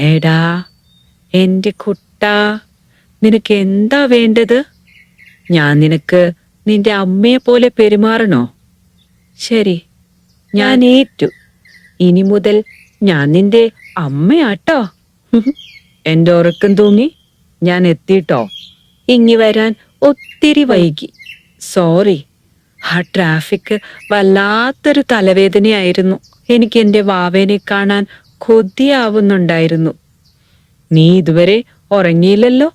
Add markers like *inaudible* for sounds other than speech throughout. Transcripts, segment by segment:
എടാ എന്റെ കുട്ടാ നിനക്ക് എന്താ വേണ്ടത്? ഞാൻ നിനക്ക് നിന്റെ അമ്മയെ പോലെ പെരുമാറണോ? ശരി ഞാൻ ഏറ്റു. ഇനി മുതൽ ഞാൻ നിന്റെ അമ്മയാട്ടോ. എന്റെ ഉറക്കം തൂങ്ങി ഞാൻ എത്തിയിട്ടോ ഇങ്ങി വരാൻ ഒത്തിരി വൈകി. സോറി ആ ട്രാഫിക് വല്ലാത്തൊരു തലവേദനയായിരുന്നു. എനിക്ക് എന്റെ വാവേനെ കാണാൻ കൊതിയാവുന്നുണ്ടായിരുന്നു. നീ ഇതുവരെ ഉറങ്ങിയില്ലല്ലോ?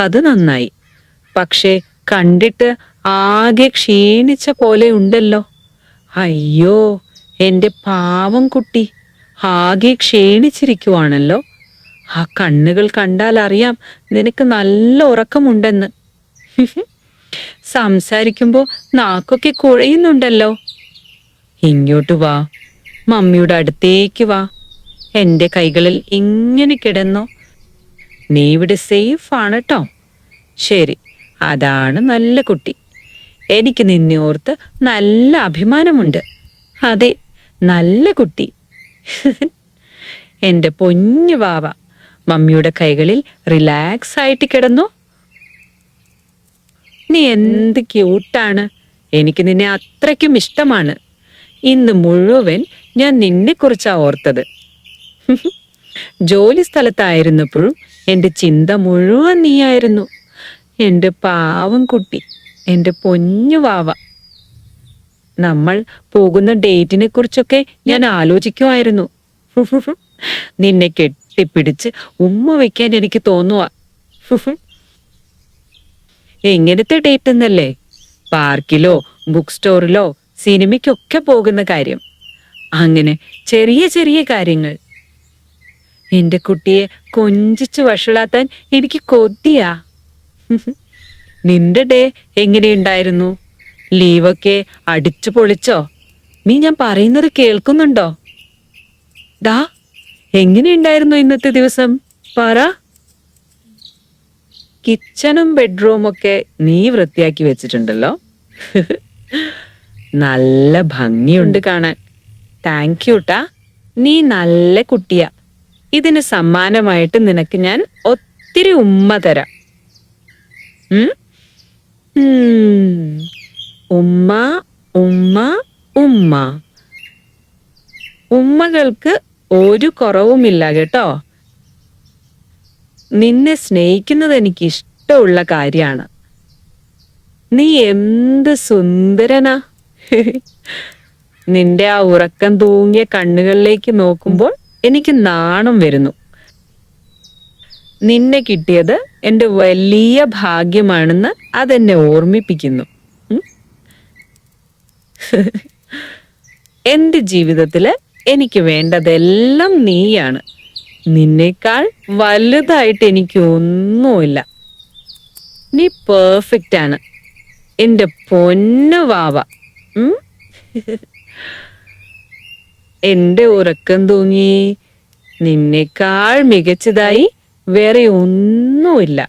അത് നന്നായി. പക്ഷേ കണ്ടിട്ട് ആകെ ക്ഷീണിച്ച പോലെ ഉണ്ടല്ലോ. അയ്യോ എന്റെ പാവം കുട്ടി. ആകെ ക്ഷീണിച്ചിരിക്കുവാണല്ലോ. ആ കണ്ണുകൾ കണ്ടാൽ അറിയാം നിനക്ക് നല്ല ഉറക്കമുണ്ടെന്ന്. *laughs* സംസാരിക്കുമ്പോ നാക്കൊക്കെ കുഴയുന്നുണ്ടല്ലോ. ഇങ്ങോട്ട് വാ. മമ്മിയുടെ അടുത്തേക്ക് വാ. എന്റെ കൈകളിൽ ഇങ്ങനെ കിടന്നു? നീ ഇവിടെ സേഫ് ആണ് കേട്ടോ ശരി അതാണ് നല്ല കുട്ടി. എനിക്ക് നിന്നെ ഓർത്ത് നല്ല അഭിമാനമുണ്ട്. അതെ നല്ല കുട്ടി. *laughs* എന്റെ പൊന്നു വാവ മമ്മിയുടെ കൈകളിൽ റിലാക്സ് ആയിട്ട് കിടന്നു? നീ എന്ത് ക്യൂട്ടാണ് എനിക്ക് നിന്നെ അത്രയ്ക്കും ഇഷ്ടമാണ്. ഇന്ന് മുഴുവൻ ഞാൻ നിന്നെ കുറിച്ചാ ഓർത്തത്. *laughs* ജോലി സ്ഥലത്തായിരുന്നപ്പോഴും എന്റെ ചിന്ത മുഴുവൻ നീയായിരുന്നു. എന്റെ പാവം കുട്ടി എന്റെ പൊന്നു വാവ. നമ്മൾ പോകുന്ന ഡേറ്റിനെ കുറിച്ചൊക്കെ ഞാൻ ആലോചിക്കുമായിരുന്നു *laughs* നിന്നെ കെട്ടിപ്പിടിച്ച് ഉമ്മ വയ്ക്കാൻ എനിക്ക് തോന്നുക *laughs* എങ്ങനത്തെ ഡേറ്റ് എന്നല്ലേ? പാർക്കിലോ ബുക്ക് സ്റ്റോറിലോ സിനിമയ്ക്കൊക്കെ പോകുന്ന കാര്യം. അങ്ങനെ ചെറിയ ചെറിയ കാര്യങ്ങൾ. എന്റെ കുട്ടിയെ കൊഞ്ചിച്ചു വഷളാത്താൻ എനിക്ക് കൊതിയാ. നിന്റെ ഡേ എങ്ങനെയുണ്ടായിരുന്നു? ലീവൊക്കെ അടിച്ചു പൊളിച്ചോ? നീ ഞാൻ പറയുന്നത് കേൾക്കുന്നുണ്ടോ? ദാ എങ്ങനെയുണ്ടായിരുന്നു ഇന്നത്തെ ദിവസം? പറ. കിച്ചണും ബെഡ്റൂമും ഒക്കെ നീ വൃത്തിയാക്കി വെച്ചിട്ടുണ്ടല്ലോ. നല്ല ഭംഗിയുണ്ട് കാണാൻ. താങ്ക് യൂട്ടാ നീ നല്ല കുട്ടിയാ. ഇതിന് സമ്മാനമായിട്ട് നിനക്ക് ഞാൻ ഒത്തിരി ഉമ്മ തരാം. ഉമ്മ ഉമ്മ ഉമ്മ. ഉമ്മകൾക്ക് ഒരു കുറവുമില്ല കേട്ടോ. നിന്നെ സ്നേഹിക്കുന്നത് എനിക്ക് ഇഷ്ടമുള്ള കാര്യമാണ്. നീ എന്ത് സുന്ദരനാ. *laughs* നിന്റെ ആ ഉറക്കം തൂങ്ങിയ കണ്ണുകളിലേക്ക് നോക്കുമ്പോൾ എനിക്ക് നാണം വരുന്നു. നിന്നെ കിട്ടിയത് എന്റെ വലിയ ഭാഗ്യമാണെന്ന് അതെന്നെ ഓർമ്മിപ്പിക്കുന്നു. *laughs* എന്റെ ജീവിതത്തിൽ എനിക്ക് വേണ്ടതെല്ലാം നീയാണ്. നിന്നേക്കാൾ വലുതായിട്ട് എനിക്ക് ഒന്നുമില്ല നീ പെർഫെക്റ്റ് ആണ്. എന്റെ പൊന്നു വാവ? *laughs* എന്റെ ഉറക്കം തൂങ്ങി. നിന്നേക്കാൾ മികച്ചതായി വേറെ ഒന്നുമില്ല.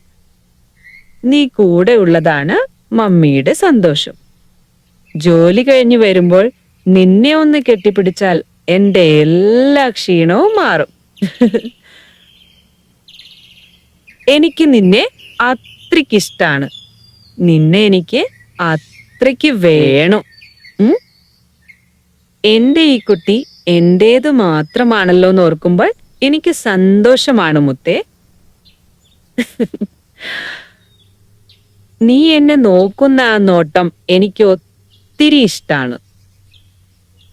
നീ കൂടെ ഉള്ളതാണ് മമ്മിയുടെ സന്തോഷം. ജോലി കഴിഞ്ഞു വരുമ്പോൾ നിന്നെ ഒന്ന് കെട്ടിപ്പിടിച്ചാൽ എന്റെ എല്ലാ ക്ഷീണവും മാറും. എനിക്ക് നിന്നെ അത്രയ്ക്ക് ഇഷ്ടാണ് നിന്നെ എനിക്ക് അത്രയ്ക്ക് വേണം? എന്റെ ഈ കുട്ടി എന്റേത് മാത്രമാണല്ലോ എന്ന് ഓർക്കുമ്പോൾ എനിക്ക് സന്തോഷമാണ് മുത്തേ. നീ എന്നെ നോക്കുന്ന ആ നോട്ടം എനിക്ക് ഒത്തിരി ഇഷ്ടാണ്.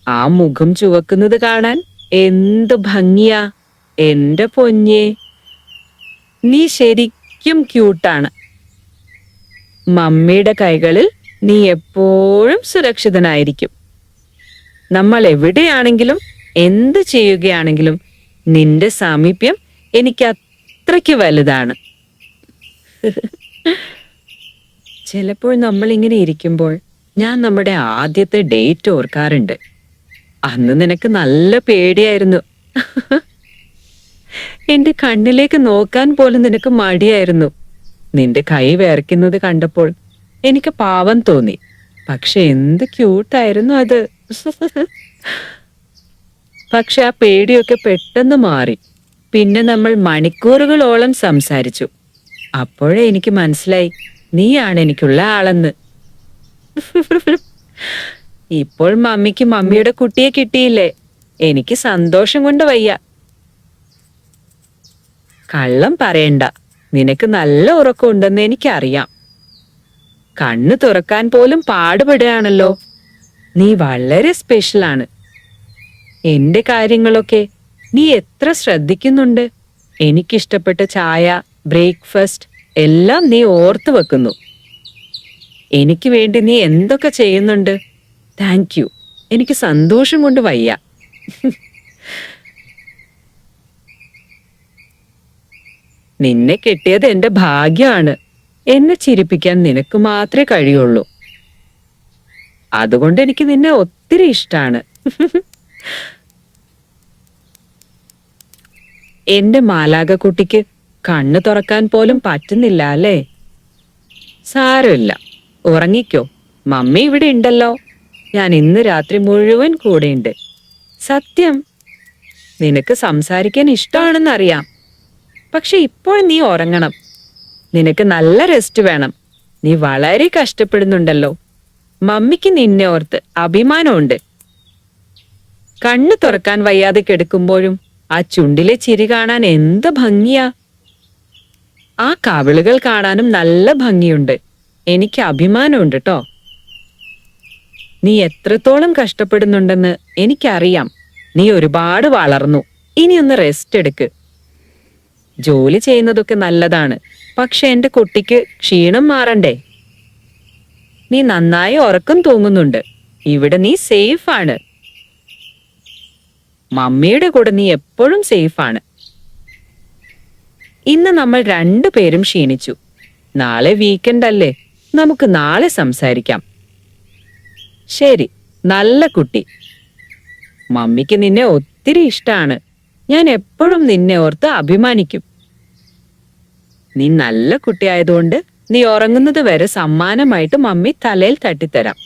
ആ മുഖം ചുവക്കുന്നത് കാണാൻ എന്ത് ഭംഗിയാ എന്റെ പൊന്നേ. നീ ശരിക്കും ക്യൂട്ടാണ്. മമ്മിയുടെ കൈകളിൽ നീ എപ്പോഴും സുരക്ഷിതനായിരിക്കും. നമ്മൾ എവിടെയാണെങ്കിലും എന്ത് ചെയ്യുകയാണെങ്കിലും നിന്റെ സാമീപ്യം എനിക്ക് അത്രയ്ക്ക് വലുതാണ്. ചിലപ്പോൾ നമ്മൾ ഇങ്ങനെ ഇരിക്കുമ്പോൾ ഞാൻ നമ്മുടെ ആദ്യത്തെ ഡേറ്റ് ഓർക്കാറുണ്ട്. അന്ന് നിനക്ക് നല്ല പേടിയായിരുന്നു. എന്റെ കണ്ണിലേക്ക് നോക്കാൻ പോലും നിനക്ക് മടിയായിരുന്നു. നിന്റെ കൈ വേർക്കുന്നത് കണ്ടപ്പോൾ എനിക്ക് പാവം തോന്നി. പക്ഷെ എന്ത് ക്യൂട്ടായിരുന്നു അത്. പക്ഷെ ആ പേടിയൊക്കെ പെട്ടെന്ന് മാറി. പിന്നെ നമ്മൾ മണിക്കൂറുകളോളം സംസാരിച്ചു. അപ്പോഴേ എനിക്ക് മനസ്സിലായി നീയാണ് എനിക്കുള്ള ആളെന്ന്. ഇപ്പോൾ മമ്മിക്ക് മമ്മിയുടെ കുട്ടിയെ കിട്ടിയില്ലേ? എനിക്ക് സന്തോഷം കൊണ്ട് വയ്യ. കള്ളം പറയണ്ട. നിനക്ക് നല്ല ഉറക്കമുണ്ടെന്ന് എനിക്കറിയാം. കണ്ണു തുറക്കാൻ പോലും പാടുപെടുകയാണല്ലോ. നീ വളരെ സ്പെഷ്യലാണ് എന്റെ കാര്യങ്ങളൊക്കെ നീ എത്ര ശ്രദ്ധിക്കുന്നുണ്ട്? എനിക്കിഷ്ടപ്പെട്ട ചായ ബ്രേക്ക്ഫാസ്റ്റ് എല്ലാം നീ ഓർത്തു വെക്കുന്നു. എനിക്ക് വേണ്ടി നീ എന്തൊക്കെ ചെയ്യുന്നുണ്ട്? താങ്ക് യു എനിക്ക് സന്തോഷം കൊണ്ട് വയ്യ. നിന്നെ കിട്ടിയത് എന്റെ ഭാഗ്യമാണ്. എന്നെ ചിരിപ്പിക്കാൻ നിനക്ക് മാത്രമേ കഴിയുള്ളൂ. അതുകൊണ്ട് എനിക്ക് നിന്നെ ഒത്തിരി ഇഷ്ടാണ്. *laughs* എന്റെ മാലാകക്കുട്ടിക്ക് കണ്ണു തുറക്കാൻ പോലും പറ്റുന്നില്ല അല്ലേ? സാരമില്ല. ഉറങ്ങിക്കോ. മമ്മി ഇവിടെ ഉണ്ടല്ലോ. ഞാൻ ഇന്ന് രാത്രി മുഴുവൻ കൂടെയുണ്ട് സത്യം. നിനക്ക് സംസാരിക്കാൻ ഇഷ്ടമാണെന്നറിയാം. പക്ഷെ ഇപ്പോൾ നീ ഉറങ്ങണം. നിനക്ക് നല്ല റെസ്റ്റ് വേണം. നീ വളരെ കഷ്ടപ്പെടുന്നുണ്ടല്ലോ. മമ്മിക്ക് നിന്നെ ഓർത്ത് അഭിമാനമുണ്ട്. കണ്ണു തുറക്കാൻ വയ്യാതെ കിടക്കുമ്പോഴും ആ ചുണ്ടിലെ ചിരി കാണാൻ എന്ത് ഭംഗിയാ. ആ കവിളുകൾ കാണാനും നല്ല ഭംഗിയുണ്ട്. എനിക്ക് അഭിമാനമുണ്ട് കേട്ടോ നീ എത്രത്തോളം കഷ്ടപ്പെടുന്നുണ്ടെന്ന് എനിക്കറിയാം. നീ ഒരുപാട് വളർന്നു. ഇനിയൊന്ന് റെസ്റ്റ് എടുക്ക്. ജോലി ചെയ്യുന്നതൊക്കെ നല്ലതാണ്. പക്ഷെ എന്റെ കുട്ടിക്ക് ക്ഷീണം മാറണ്ടേ? നീ നന്നായി ഉറക്കം തൂങ്ങുന്നുണ്ട്. ഇവിടെ നീ സേഫ് ആണ്. മമ്മിയുടെ കൂടെ നീ എപ്പോഴും സേഫ് ആണ്. ഇന്ന് നമ്മൾ രണ്ടുപേരും ക്ഷീണിച്ചു. നാളെ വീക്കെൻഡ് അല്ലേ? നമുക്ക് നാളെ സംസാരിക്കാം. ശരി നല്ല കുട്ടി. മമ്മിക്ക് നിന്നെ ഒത്തിരി ഇഷ്ടാണ്. ഞാൻ എപ്പോഴും നിന്നെ ഓർത്ത് അഭിമാനിക്കും നീ നല്ല കുട്ടിയായതുകൊണ്ട് നീ ഉറങ്ങുന്നത് വരെ സമ്മാനമായിട്ട് മമ്മി തലയിൽ തട്ടിത്തരാം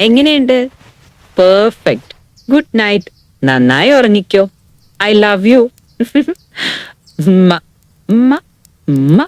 എങ്ങനെയുണ്ട് പെർഫെക്റ്റ് ഗുഡ് നൈറ്റ് നന്നായി ഉറങ്ങിക്കോ ഐ ലവ് യു ഉമ്മ ഉമ്മ ഉമ്മ